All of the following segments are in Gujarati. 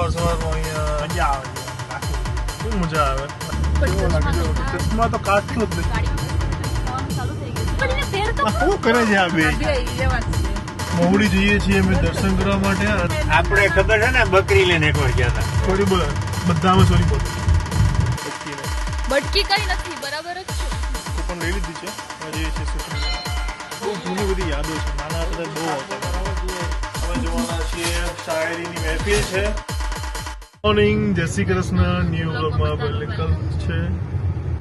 સવાર સવારમાં અહીંયા મજા આવે શું મજા આવે? ચશ્મા તો કાઢતો જ નથી શું કરે છે આ બે? મહુડી જઈએ છીએ અમે દર્શન કરવા માટે. આપણે ખબર છે ને બકરી લઈને એકવાર ગયા હતા. થોડી બધામાં સોરી બોલ. બટકી કઈ નથી બરાબર જ છે. કૂપન લઈ લીધી છે. હવે જઈએ છીએ સુખની બહુ જૂની બધી યાદો છે. નાના હતા બહુ આવતા અમે જોવાના છીએ. શાયરીની મહેફિલ છે. મોર્નિંગ જય શ્રી કૃષ્ણ ન્યુ બ્લોગમાં વેલકમ છે.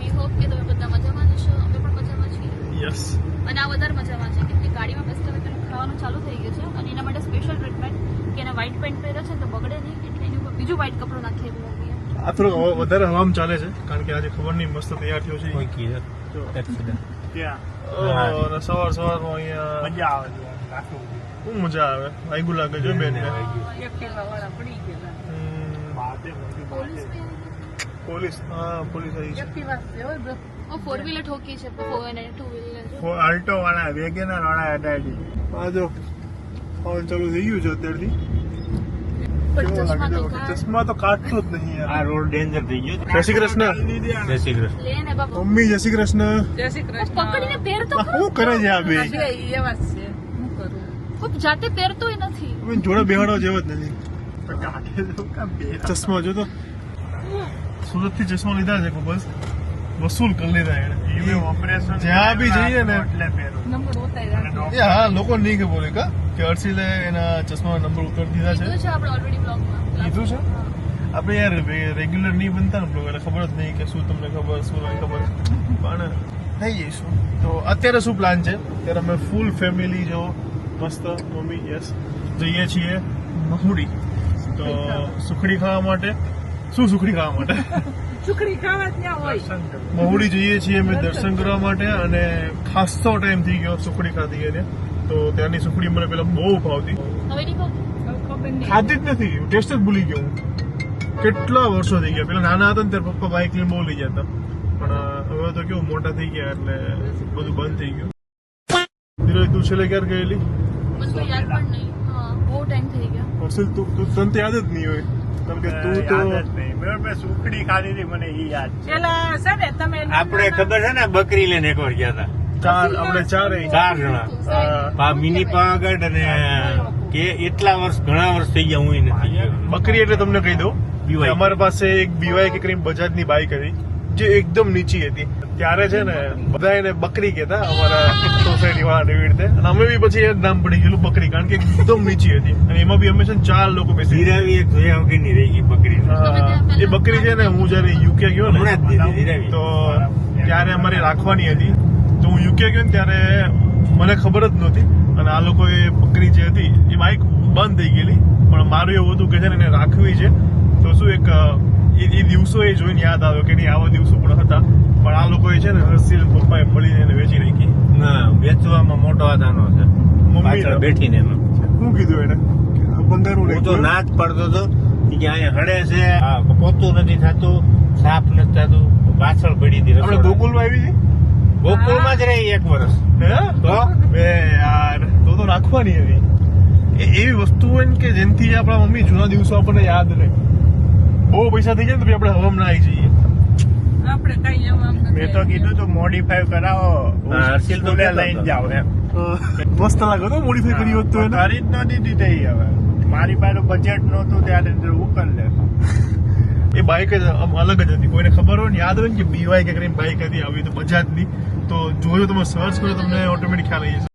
વી હોપ કે તમે બધા મજામાં જ અમે પણ મજામાં છીએ. યસ અને આ વધારે મજામાં છે કેમ કે ગાડીમાં બેસતા હવે ખાવાનું ચાલુ થઈ ગયું છે. અને એના માટે સ્પેશિયલ ટ્રીટમેન્ટ કે એને વ્હાઇટ પેન્ટ પહેર્યો છે તો બગડે નહીં એટલે એની ઉપર બીજું વ્હાઇટ કપડું નાખીએ મમ્મીએ. આ થોડો વધારે હવામાં ચાલે છે કારણ કે આજે ખબર નહીં મસ્ત તૈયાર થયો છે. ઓહ, સવાર સવારમાં અહીંયા મજા આવે છે શું મજા આવે? વાગ્યું લાગે છે બેન એક્ટિવા પોલીસ પોલીસ આવી છે. એક્ટિવા છે હો જો. ફોર વ્હીલર ઠોકી છે ટુ વ્હીલર આલ્ટો વાળા વેગેનર વાળા અડાડી. આ જો ફોન ચાલુ થઈ ગયું છે અત્યારથી. ચશ્મા તો કાઢતો જ નહીં આ રોડ ડેન્જર થઈ ગયો જય શ્રી કૃષ્ણ. જય શ્રી કૃષ્ણ. લે ને બાબા મમ્મી જય શ્રી કૃષ્ણ. જય શ્રી કૃષ્ણ. પકડીને શું કરે છે આ બે? છે. કરું? જાતે પહેરતો નથી. જોડે બેહાડો જેવો જ નથી. ચશ્મા જો તો સુરતથી ચશ્મા લીધા છે બસ વસૂલ કરી લીધા એને ઓપરેશન જ્યાં બી જઈએ ને એ હા લોકો નહીં કે બોલે કા કે અર્શિલે એના ચશ્મા નંબર ઉતારી દીધા છે કીધું છે આપણે કીધું છે આપણે યાર રેગ્યુલર નહીં બનતા ને બ્લોગ એટલે ખબર જ નહીં કે શું તમને ખબર શું નહીં ખબર પણ થઈ જઈશું તો અત્યારે શું પ્લાન છે અત્યારે અમે ફૂલ ફેમિલી જો મસ્ત મમ્મી યસ જઈએ છીએ મહુડી તો સુખડી ખાવા માટે? શું સુખડી ખાવા માટે? ચૂકડી ખાવા ત્યાં હોય. મહુડી જઈએ છીએ અમે દર્શન કરવા. માટે અને ખાસો ટાઈમ થઈ ગયો સુખડી ખાધી એને. તો ત્યાંની સુખડી મને પેલા બહુ ભાવતી. ખાધી જ નથી. ટેસ્ટ જ ભૂલી ગયો હું. કેટલા વર્ષો થઈ ગયા. પેલા નાના હતા ને ત્યારે પપ્પા બાઇક લઈને બહુ લઈ જતા પણ હવે તો કેવું મોટા થઈ ગયા એટલે બધું બંધ થઈ ગયું. ધીરે તું છેલ્લે ક્યારે ગયેલી? યાદ પણ નહીં. હા બહુ ટાઈમ થઈ ગયો. હર્ષલ તું તું તને યાદ જ નહીં હોય. કારણ કે તું તો યાદ જ નહીં. મેં સુખડી ખાધી હતી મને ઈ યાદ છે. પેલા છે તમે આપણે ખબર છે ને બકરી લઈને એકવાર ગયા હતા. ચાર આપણે ચાર ચાર જણા. મિની પાવાગઢ અને કે એટલા વર્ષ ઘણા વર્ષ થઈ ગયા હું નથી બકરી એટલે તમને કહી દઉં. અમારી પાસે એક બીવાય કે કરીને બજાજની બાઇક હતી. જે એકદમ નીચી હતી. ત્યારે છે ને બધા એને બકરી કહેતા અમારા સોસાયટી વાળા એવી રીતે. અને અમે બી પછી એ નામ પડી ગયેલું બકરી કારણ કે એકદમ નીચી હતી. અને એમાં બી અમે છે ને ચાર લોકો બેસી. હીરાવી એક જોયા વગરની રહી ગઈ બકરી. એ બકરી છે ને હું જયારે યુકે ગયો ને તો ત્યારે અમારે રાખવાની હતી. તો હું યુકે ગયો ને ત્યારે મને ખબર જ નહોતી. અને આ લોકોએ બકરી જે હતી એ બાઇક બંધ થઈ ગયેલી. પણ મારું એવું હતું કે છે ને એને રાખવી છે. તો શું એક એ દિવસો એ જોઈને યાદ આવ્યો કે નહીં આવા દિવસો પણ હતા. પણ આ લોકોએ છે ને હર્ષિલ પપ્પાએ મળીને એને વેચી નાખી. ના વેચવામાં મોટો આધાનો છે. મમ્મી બેઠીને એનો. શું કીધું એને? બંગારું હું તો ના જ પડતો હતો કે અહીંયા હળે છે. આ પોતું નથી થતું સાફ નથી થતું પાછળ પડી હતી આપણે ગોકુલમાં આવી હતી ગોકુલમાં જ રહી એક વર્ષ. હે? તો? બે યાર તો તો રાખવાની હતી એવી વસ્તુ હોય ને કે જેનથી આપણા મમ્મી જૂના દિવસો આપણને યાદ રહે. બહુ પૈસા થઈ જાય ને તો આપણે હવામાં ના આવી જઈએ. આપણે કઈ એમ મેં તો કીધું તો મોડિફાઈ કરાવો. હા, હર્ષિલ તો લઈને જાવ એમ. મસ્ત લાગો તો મોડિફાઈ કરી હોત તો એને. જ ન દીધી થઈ હવે. મારી પાસે બજેટ નહોતું ત્યારે કરી લે એ બાઇક જ અલગ જ હતી. કોઈને ખબર હોય ને યાદ હોય ને કે બીવાય કે કરીને બાઇક હતી આવી તો બજાજની તો જોજો તમે સર્ચ કરો તમને ઓટોમેટિક ખ્યાલ આવી જશે.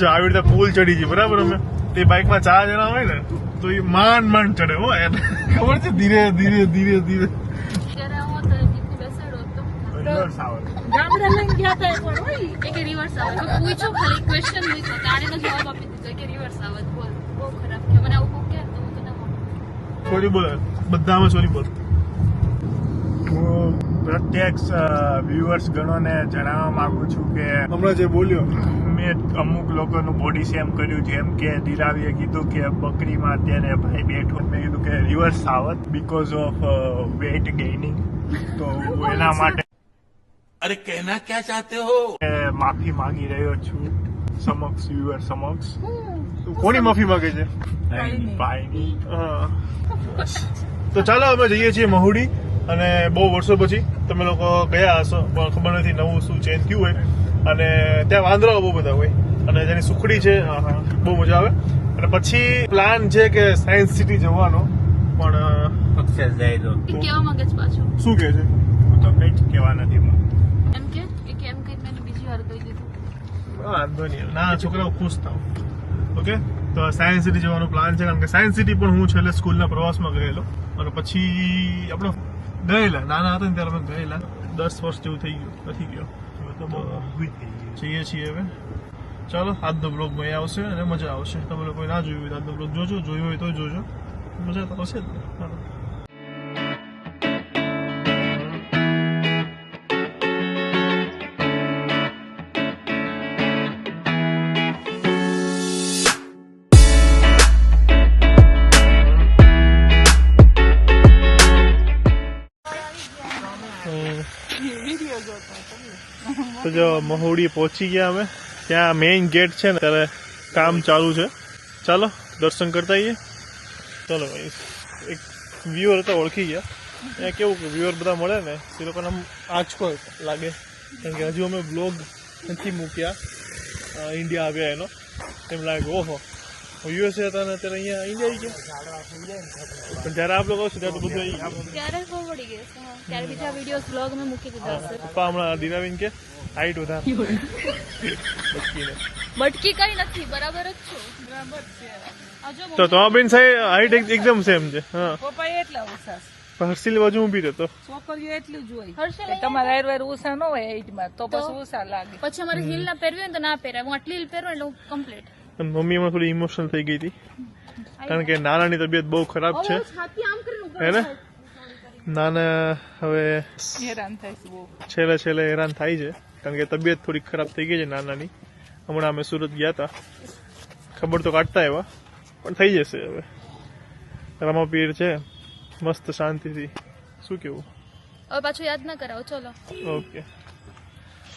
જો આવી રીતે પુલ ચડી છે બરાબર અમે? તે બાઇકમાં ચાર જણા હોય ને તો એ માંડ માંડ ચડે હો એને ખબર છે? ધીરે ધીરે ધીરે ધીરે. ત્યારે આવો તો જીતને બેસાડો તો. રિવર્સ આવે. ગામડે લઈને ગયા હતા એકવાર હોય એક રિવર્સ આવે. તો પૂછો ખાલી ક્વેશ્ચન પૂછો. તાણીનો જવાબ આપી દીધો કે રિવર્સ આવે. બોલ. બહુ ખરાબ કે મને આવું કહું કે તો હું તો ના માનું સોરી બોલ. બધામાં સોરી બોલ. હું પ્રત્યક્ષ વ્યુઅર્સ ગણોને જણાવવા માંગુ છું કે હમણાં જે બોલ્યો. મેં અમુક લોકોનું બોડી સેમ કર્યું જેમ કે દિરાવીએ કીધું કે બકરીમાં અત્યારે ભાઈ બેઠો. મેં કીધું કે રિવર્સ સાવત બીકોઝ ઓફ વેટ ગેઇનિંગ તો એના માટે અરે કહેના ક્યાં ચાહતે હો? માફી માંગી રહ્યો છું. સમક્ષ વ્યુઅર સમક્ષ. કોની માફી માંગે છે? ભાઈની. તો ચાલો અમે જઈએ છીએ મહુડી. અને બહુ વર્ષો પછી તમે લોકો ગયા હશો પણ ખબર નથી નવું શું ચેન્જ થયું હોય. અને ત્યાં વાંદરાઓ બહુ બધા હોય. અને જેની સુખડી છે હા, હા, બહુ મજા આવે. અને પછી પ્લાન છે કે સાયન્સ સિટી જવાનો પણ અક્ષર જાય તો. કેવા માંગે છે પાછું? શું કહે છે? હું તો કઈ જ કહેવા નથી એમ કે? કેમ કઈ મેં બીજી વાર કહી દીધું. વાંધો નહીં. ના છોકરાઓ ખુશ થાવ. ઓકે? તો સાયન્સ સિટી જવાનો પ્લાન છે. કારણ કે સાયન્સ સિટી પણ હું છેલ્લે સ્કૂલના પ્રવાસમાં ગયેલો. અને પછી આપણે ગયેલા નાના હતા ને ત્યારે અમે ગયેલા. દસ વર્ષ જેવું થઈ ગયું નથી ગયો. તો બહુ જઈએ છીએ હવે. ચાલો આજનો બ્લોગમાં આવશે અને મજા આવશે. તમે લોકો ના જોયું હોય તો આજનો બ્લોગ જોજો જોયું હોય તો જોજો. મજા તો આવશે જ. ને મહુડી પહોંચી ગયા અમે. ત્યાં મેઇન ગેટ છે ને ત્યારે કામ ચાલુ છે. ચાલો દર્શન કરતા આવીએ ચાલો ભાઈ એક વ્યુઅર હતા ઓળખી ગયા. ત્યાં કેવું કે વ્યુઅર બધા મળે ને એ લોકોને આમ આંચકો લાગે. કારણ કે હજુ અમે બ્લોગ નથી મૂક્યા. ઇન્ડિયા આવ્યા એનો. એમ લાગે ઓહો. યુએસએ હતા ને અત્યારે અહીંયા ઇન્ડિયા આવી ગયા. પણ જ્યારે આપ લોકો છો ત્યારે તો બધું ગયું. ત્યારે ખબર પડી ગઈ. ત્યારે બીજા વીડિયો બ્લોગ મેં મૂકી દીધા પપ્પા હમણાં દિનાબેન કે? હાઈટ વધારે. બટકી કઈ નથી બરાબર જ છું. બરાબર છે. હજુ તો બેન સાહેબ હાઈટ એકદમ સેમ છે હા. પપ્પા એટલા ઓછા હર્ષિલ બાજુ ઊભી રહેતો છોકરીઓ એટલું જ હોય. હર્ષલ કે તમારે આયુર્વેદ ન હોય એજમાં માં તો? પછી ઓછા લાગે. પછી અમારે હિલ ના પહેરવી હોય તો ના પહેરાય. હું આટલી હિલ પહેરું એટલે હું કમ્પ્લીટ મમ્મી એમાં થોડી ઇમોશનલ થઈ ગઈ હતી. કારણ કે નાનાની તબિયત બહુ ખરાબ છે. હે ને? નાના હવે હેરાન થાય છે છેલ્લે છેલ્લે હેરાન થાય છે. કારણ કે તબિયત થોડી ખરાબ થઈ ગઈ છે નાનાની. હમણાં અમે સુરત ગયા હતા. ખબર તો કાઢતા એવા પણ થઈ જશે હવે. રમાપીર છે. મસ્ત શાંતિથી. શું કેવું? હવે પાછું યાદ ના કરાવો. ચલો. ઓકે.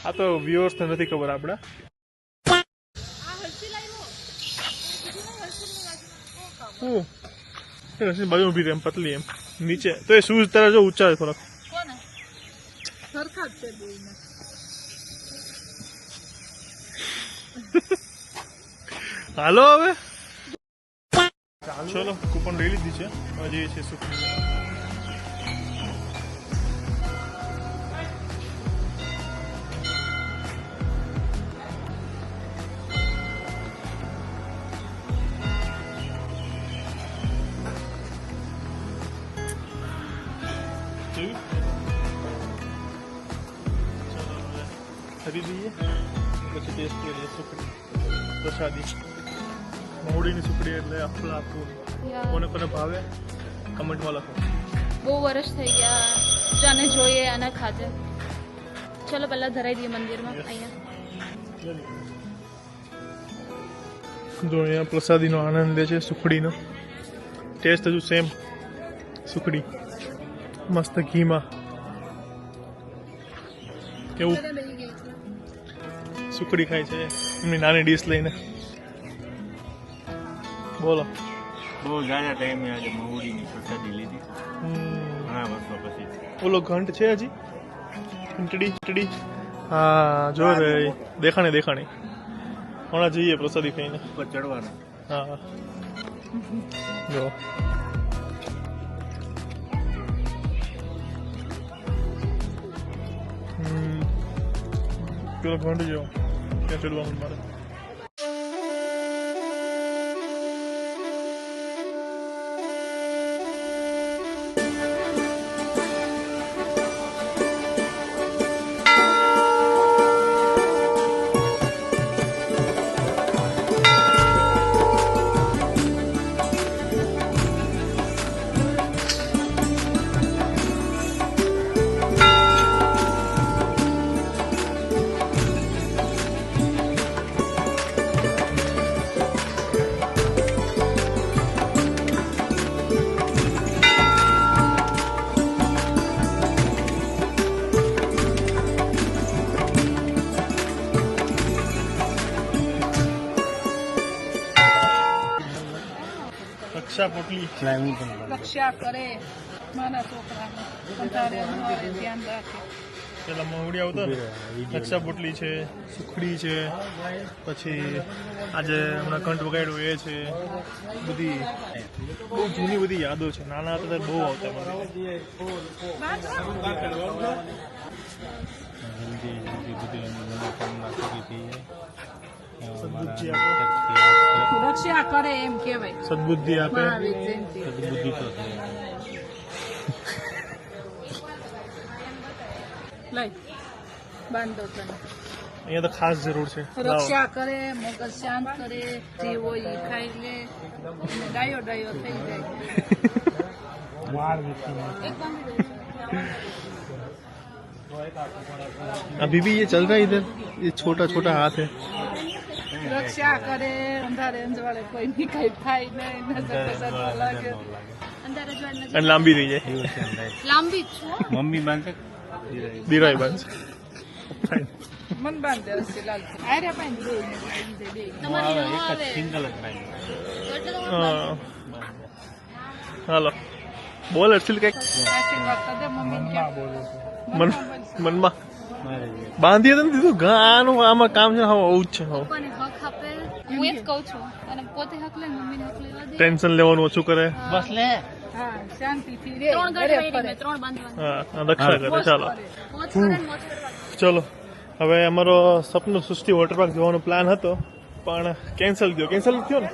આ તો વ્યુઅર્સને નથી ખબર આપણા હું? બાજુ ઊભી રહી એમ પતલી એમ. નીચે. તો એ શૂઝ તારા જો ઊંચા છે થોડાક. સરખા જ છે હાલો હવે. ચલો. કૂપન લઈ લીધી છે. હજી છે છીએ મહુડીની સુખડી એટલે અફલા આપવું કોને કોને ભાવે કમેન્ટમાં લખો. બહુ વર્ષ થઈ ગયા જાને જોઈએ આને ખાતે. ચલો પહેલા ધરાઈ દઈએ મંદિરમાં અહીંયા. જો અહીંયા પ્રસાદીનો આનંદ લે છે સુખડીનો. ટેસ્ટ હજુ સેમ સુખડી. મસ્ત ઘીમાં. કેવું? સુખડી ખાય છે એમની નાની ડીશ લઈને. બોલો. બહુ જાજા ટાઈમે આજે મહુડીની પ્રસાદી લીધી. ઘણા વર્ષો પછી. ઓલો ઘંટ છે હજી? ઘંટડી ઘંટડી. હા જો રે દેખાણી દેખાણી. હમણાં જઈએ પ્રસાદી ખાઈને. ઉપર ચડવાના. હા જો. હમ. પેલો ઘંટ જો. ત્યાં ચડવાનું મારે? રક્ષા કરે. મારા છોકરાને ધ્યાન રાખે. પેલા આવતો રક્ષા છે સુખડી છે પછી આજે હમણાં કંઠ વગાડ્યું એ છે બધી બહુ જૂની બધી યાદો છે. નાના હતા ત્યારે બહુ આવતા મંદિરે. સદબુદ્ધિ આપો રક્ષા કરે એમ કહેવાય સદબુદ્ધિ આપે મહાવીર જયંતિ લઈ બાંધો તને અહીંયા તો ખાસ જરૂર છે લાવો. રક્ષા કરે મગજ શાંત કરે જે હોય એ ખાઈ લે અને ડાયો ડાયો થઈ જાય એક બાંધી દઉં છું. अभी भी ये चल रहा है इधर ये छोटा छोटा हाथ है રક્ષા કરે અંધારે અંજવાળે કોઈ ની કઈ થાય નહીં નજર નજર લાગે. અજવાળ લાંબી રહી જાય. લાંબી મમ્મી બાંધે? દિરાય બાંધે. મન બાંધે હશે લાલ. આરે પાણી બે બે તમારી ન આવે. સિંગલ જ બાંધે. તો એટલે તમારે હાલો. બોલ અર્શિલ કંઈક. મનમાં મનમાં. બાંધી હતું ને દીધું ગાનું આમાં કામ છે હવે આવું જ છે હવે. પપ્પાને હક આપે. હું એ જ કહું છું. અને પોતે હક લે મમ્મીને હક લેવા દે. ટેન્શન લેવાનું ઓછું કરે. બસ લે. હા શાંતિથી રે ત્રણ ઘરે ગાડી ફરે. મેં ત્રણ બાંધવાની. હા રક્ષા કરે ચાલો. ચલો. હવે અમારો સપનું સૃષ્ટિ વોટર પાર્ક જવાનો પ્લાન હતો પણ કેન્સલ થયો. કેન્સલ થયો ને?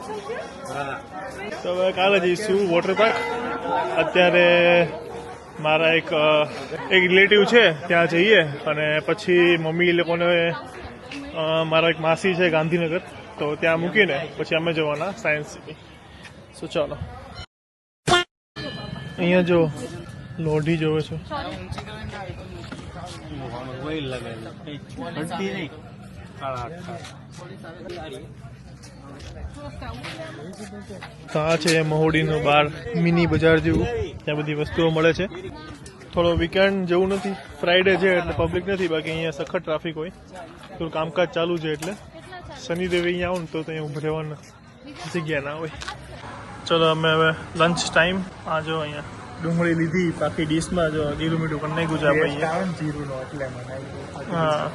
તો હવે કાલે જઈશું વોટર પાર્ક અત્યારે મારા એક એક રિલેટિવ છે ત્યાં જઈએ અને પછી મમ્મી લોકોને મારા એક માસી છે ગાંધીનગર તો ત્યાં મૂકીને પછી અમે જવાના સાયન્સ સિટી સો ચાલો. અહીંયા જો લોઢી જોવે છે. લગાવેલું તો આ છે મહોડીનું બાર મિની બજાર જેવું? ત્યાં બધી વસ્તુઓ મળે છે. થોડો વીકેન્ડ જેવું નથી. ફ્રાઈડે છે એટલે પબ્લિક નથી. બાકી અહીંયા સખત ટ્રાફિક હોય. થોડું કામકાજ ચાલુ છે એટલે. શનિદેવ અહીંયા આવો ને તો ત્યાં ઊભું રહેવાનું જગ્યા ના હોય. ચલો અમે હવે લંચ ટાઈમ આ જો અહીંયા ડુંગળી લીધી. બાકી ડીશમાં જો જીરું મીઠું પણ નાખ્યું છે આપણે હા.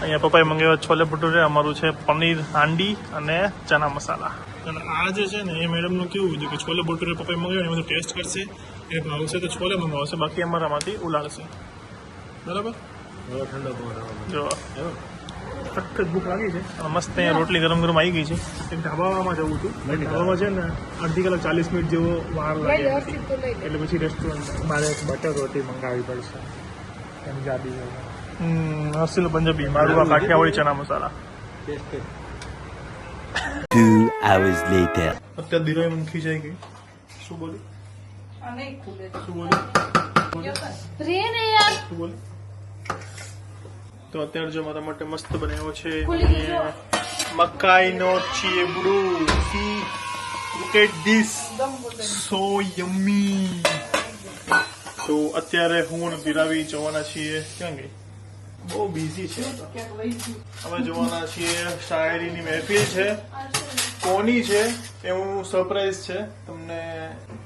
અહીંયા પપ્પાએ મંગાવ્યા છોલે ભટુરે અમારું છે પનીર હાંડી અને ચના મસાલા. અને આ જે છે ને એ મેડમનું કેવું હતું કે છોલે ભટુરે પપ્પાએ મંગાવ્યા એમાં ટેસ્ટ કરશે એ ભાવશે તો છોલે મંગાવશે બાકી અમારામાંથી ઉલાડશે બરાબર? જો સખત ભૂખ લાગી છે. મસ્ત અહીંયા રોટલી ગરમ ગરમ આવી ગઈ છે. એક ઢાબામાં જવું હતું. ઢાબામાં છે ને અડધી કલાક ચાલીસ મિનિટ જેવો વાર લાગે એટલે પછી રેસ્ટોરન્ટ મારે એક બટર રોટી મંગાવવી પડશે. પંજાબી હસીલ પંજાબી મારું આ કાઠિયાવાડી ચણા મસાલા. Two hours later. અત્યારે દિરોય મને ખીજાઈ ગઈ. શું બોલી? શું બોલી? રે ને યાર. શું બોલી? તો અત્યારે જો મારા માટે મસ્ત બનાવ્યો છે મકાઈ નો મકાઈનો see look at this so yummy તો અત્યારે હું અને બિરાવી જવાના છીએ. ક્યાં ગઈ? બહુ બિઝી છે. અમે જોવાના છીએ શાયરીની મહેફિલ છે. કોની છે એવું સરપ્રાઈઝ છે. તમને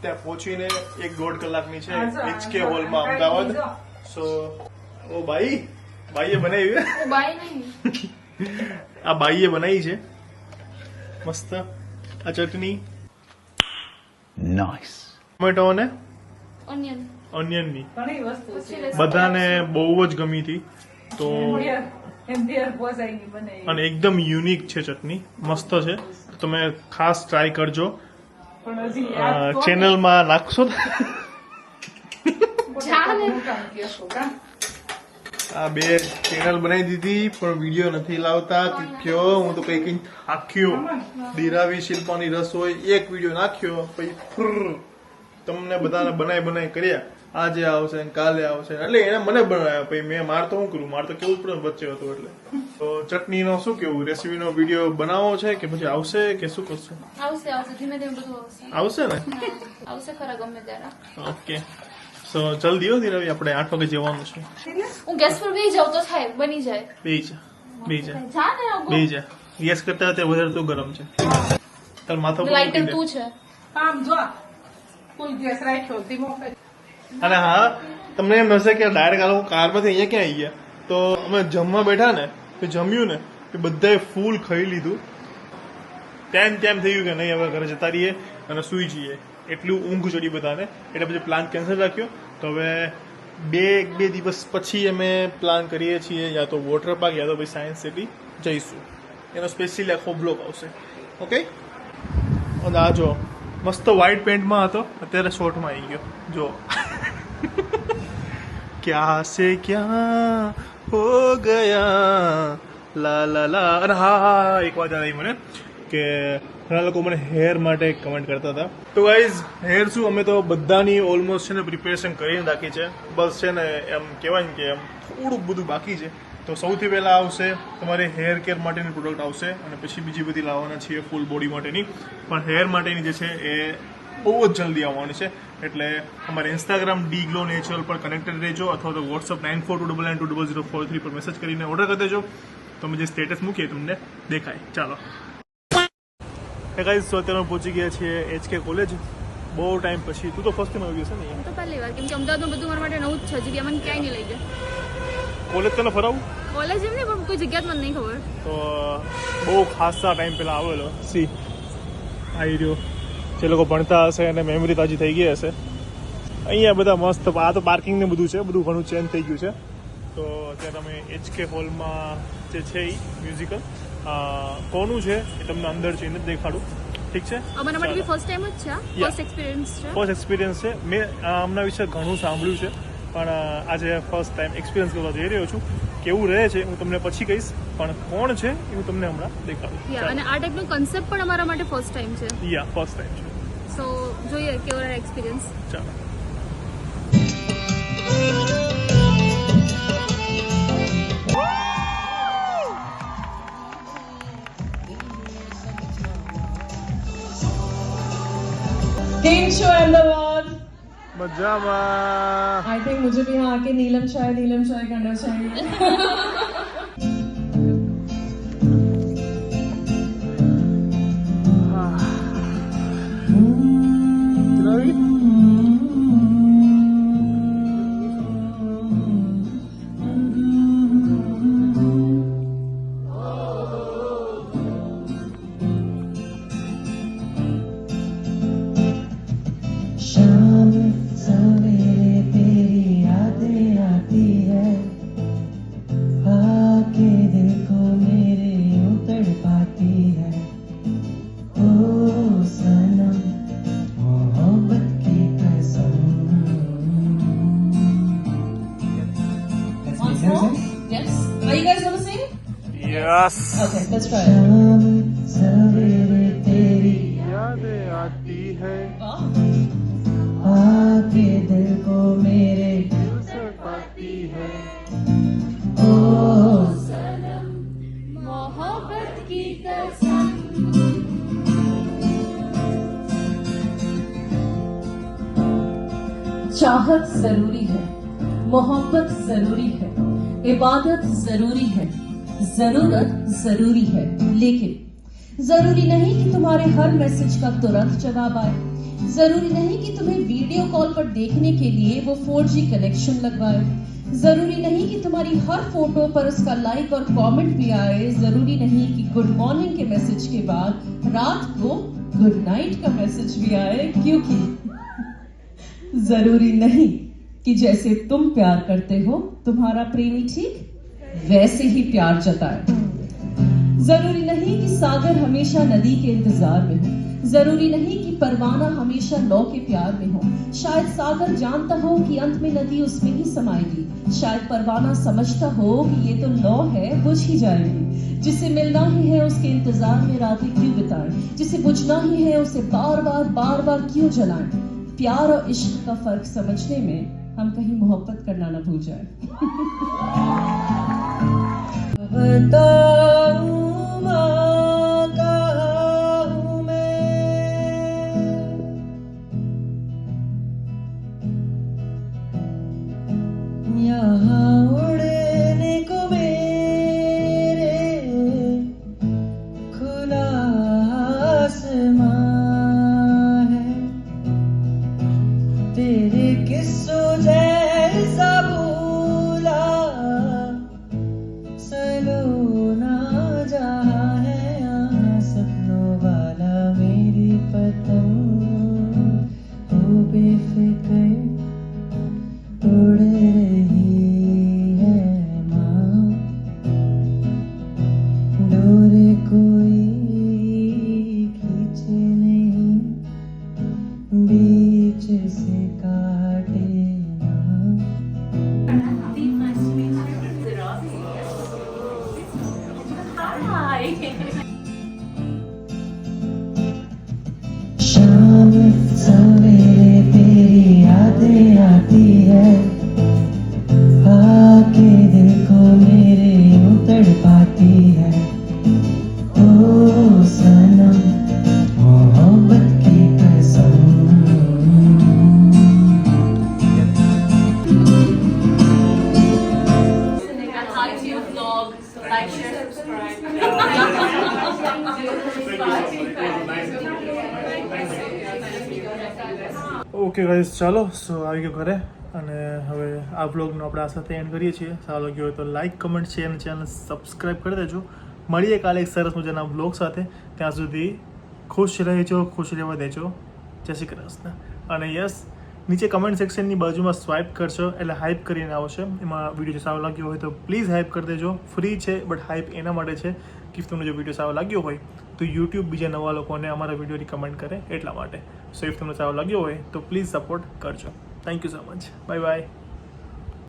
ત્યાં પહોંચીને એક દોઢ કલાકની છે એચકે હોલમાં અમદાવાદ. સો ઓ ભાઈ ભાઈએ બનાવી હે? હું આ બાઈએ બનાવી છે. મસ્ત. આ ચટણી. નાઈસ ટોમેટો અને ઓનિયન ઓનિયનની ઘણી વસ્તુ છે. પછી રેસીપી બધાને બહુ જ ગમી હતી. તો અને એકદમ યુનિક છે ચટણી. મસ્ત છે. તમે ખાસ ટ્રાય કરજો. પણ હજી અ, ચેનલમાં નાખશો. આ બે ચેનલ બનાવી દીધી પણ વીડિયો નથી લાવતા. કયો હું તો કઈ કઈ થાક્યો. દીરાવી શિલ્પાની રસોઈ એક વીડિયો નાખ્યો. પછી ફુર્ર. તમને બધાને બનાવી બનાય કર્યા. આજે આવશે ને કાલે આવશે એટલે એને મને બનાવ્યા પછી મેં માર તો શું કરું? માર તો કેવું જ પડે વચ્ચે હતું એટલે. તો ચટણીનો શું કેવું? રેસીપીનો વીડિયો બનાવો છે કે પછી આવશે કે શું કરશે? આવશે આવશે. ધીમે ધીમે બધું આવશે. આવશે ને? આવશે ખરા ગમે ત્યારે. ઓકે. સો જલ્દી હો દીરાવી આપણે આઠ વાગે જવાનું છે. હું ગેસ પર બેસી જાઉં તો થાય બની જાય. બે જા બે જા. જા ને અગો. જા. ગેસ કરતા તે વધારે તો ગરમ છે. તાર માથા પર લાઇટર તું છે. આમ જો કોઈ ગેસ રાખ્યો ધીમો. અને હા, તમને એમ હશે કે ડાયરેક્ટ આ લોકો કારમાંથી અહીંયા ક્યાં આવી ગયા? તો અમે જમવા બેઠા ને, તો જમ્યું ને એ બધાએ ફૂલ ખાઈ લીધું. તેમ તેમ થઈ ગયું કે નહીં, હવે ઘરે જતા રહીએ અને સૂઈ જઈએ. એટલું ઊંઘ ચડી બધાને. એટલે પછી પ્લાન કેન્સલ રાખ્યો. તો હવે બે એક બે દિવસ પછી અમે પ્લાન કરીએ છીએ યા તો વોટર પાર્ક યા તો પછી સાયન્સ સિટી જઈશું. એનો સ્પેશિયલી આખો બ્લોક આવશે. ઓકે અને આ જો, મસ્ત વ્હાઇટ પેન્ટમાં હતો. અત્યારે શોર્ટમાં આવી ગયો. જો. ક્યાં સે ક્યાં હો ગયા લા લા લા અને હા હા એક વાત આવી મને કે ઘણા લોકો મને હેર માટે કમેન્ટ કરતા હતા. તો ગાઈઝ હેર શું? અમે તો બધાની ઓલમોસ્ટ છે ને પ્રિપેરેશન કરીને રાખી છે. બસ છે ને એમ કહેવાય ને કે એમ થોડુંક બધું બાકી છે. તો સૌથી પહેલાં આવશે તમારે હેર કેર માટેની પ્રોડક્ટ આવશે અને પછી બીજી બધી લાવવાના છીએ ફૂલ બોડી માટેની. પણ હેર માટેની જે છે એ બહુ જ જલ્દી આવવાની છે. એટલે અમારે ઇન્સ્ટાગ્રામ ડી ગ્લો નેચરલ પર કનેક્ટેડ રહેજો અથવા તો WhatsApp nine four two double nine two double zero four three પર મેસેજ કરીને ઓર્ડર કરી દેજો. તો અમે જે સ્ટેટસ મૂકીએ તમને દેખાય. ચાલો. એ ગાઈઝ તો અત્યારે પહોંચી ગયા છીએ એચકે કોલેજ બહુ ટાઈમ પછી. તું તો ફર્સ્ટ ટાઈમ આવી છે ને એમ તો પહેલી વાર. કેમ કે અમદાવાદમાં બધું મારા માટે નવું જ છે. હજી મને ક્યાંય નહીં લઈ ગયા. કોલેજ તને ફરાવું? કોલેજ એમ નહીં પણ કોઈ જગ્યા મને નહીં ખબર. તો બહુ ખાસા ટાઈમ પહેલાં આવેલો. સી આવી રહ્યો જે લોકો ભણતા હશે અને મેમરી તાજી થઈ ગઈ હશે. અહીંયા બધા મસ્ત આ તો પાર્કિંગ ને બધું છે બધું ઘણું ચેન્જ થઈ ગયું છે. તો અત્યારે અમે એચકે હોલમાં જે છે એ મ્યુઝિકલ કોનું છે એ તમને અંદર જઈને દેખાડું. ઠીક છે? અમારા માટે બી ફર્સ્ટ ટાઈમ જ છે ફર્સ્ટ એક્સપિરિયન્સ છે. ફર્સ્ટ એક્સપિરિયન્સ છે. મેં આમના વિશે ઘણું સાંભળ્યું છે પણ આજે ફર્સ્ટ ટાઈમ એક્સપિરિયન્સ કરવા જઈ રહ્યો છું. કેવું રહે છે હું તમને પછી કહીશ પણ કોણ છે એ હું તમને હમણાં દેખાડું. અને આ ટાઈપનો કન્સેપ્ટ પણ અમારા માટે ફર્સ્ટ ટાઈમ છે. યા ફર્સ્ટ ટાઈમ છે. સો જોઈએ કેવો એક્સપિરિયન્સ ચાલો. जावा आई थिंक मुझे भी यहाँ आके नीलम चाय नीलम चाय करना चाहिए Let's try it. तेरी है दिल को मेरे मोहब्बत की चाहत ज़रूरी है, मोहब्बत ज़रूरी है, इबादत ज़रूरी है ज़रूरत ज़रूरी है, लेकिन ज़रूरी नहीं कि तुम्हारे हर मैसेज का तुरंत जवाब आए। ज़रूरी नहीं कि तुम्हें वीडियो कॉल पर देखने के लिए वो 4G कनेक्शन लगवाए। ज़रूरी नहीं कि तुम्हारी हर फ़ोटो पर उसका लाइक और कमेंट भी आए। ज़रूरी नहीं कि गुड मॉर्निंग के मैसेज के बाद रात को गुड नाइट का मैसेज भी आए, क्योंकि ज़रूरी नहीं कि जैसे तुम प्यार करते हो, तुम्हारा प्रेमी ठीक वैसे ही प्यार जताए ज़रूरी नहीं कि सागर हमेशा नदी के इंतज़ार में हो। ज़रूरी नहीं कि परवाना हमेशा लौ के प्यार में हो। शायद सागर जानता हो कि अंत में नदी उसमें ही समाएगी। शायद परवाना समझता हो कि ये तो लौ है, बुझ ही जाएगी। जिसे मिलना ही है उसके इंतज़ार में रातें क्यों बिताएँ? जिसे बुझना ही है उसे बार बार बार बार क्यों जलाएँ? प्यार और इश्क का फ़र्क समझने में हम कहीं मोहब्बत करना ना भूल जाए। यहाँ ઓકે ગાઈઝ ચાલો સો આવી ગયો ઘરે. અને હવે આ બ્લોગનો આપણે આ સાથે એન્ડ કરીએ છીએ. સારો લાગ્યો હોય તો લાઇક કમેન્ટ શેર અને ચેનલ સબસ્ક્રાઈબ કરી દેજો. મળીએ કાલે એક સરસ મજાના બ્લોગ સાથે. ત્યાં સુધી ખુશ રહેજો, ખુશ રહેવા દેજો. જય શ્રી કૃષ્ણ. અને યસ નીચે કમેન્ટ સેક્શનની બાજુમાં સ્વાઇપ કરશો એટલે હાઇપ કરીને આવશે. એમાં વીડિયો સારો લાગ્યો હોય તો પ્લીઝ હાઇપ કરી દેજો. ફ્રી છે બટ હાઇપ એના માટે છે. તમને જો વીડિયો સારો લાગ્યો હોય, તો યુટ્યુબ બીજા નવા લોકોને અમારા વીડિયો રિકમેન્ડ કરે એટલા માટે. સો ઇફ તમને સારો લાગ્યો હોય, તો પ્લીઝ સપોર્ટ કરજો. Thank you so much bye bye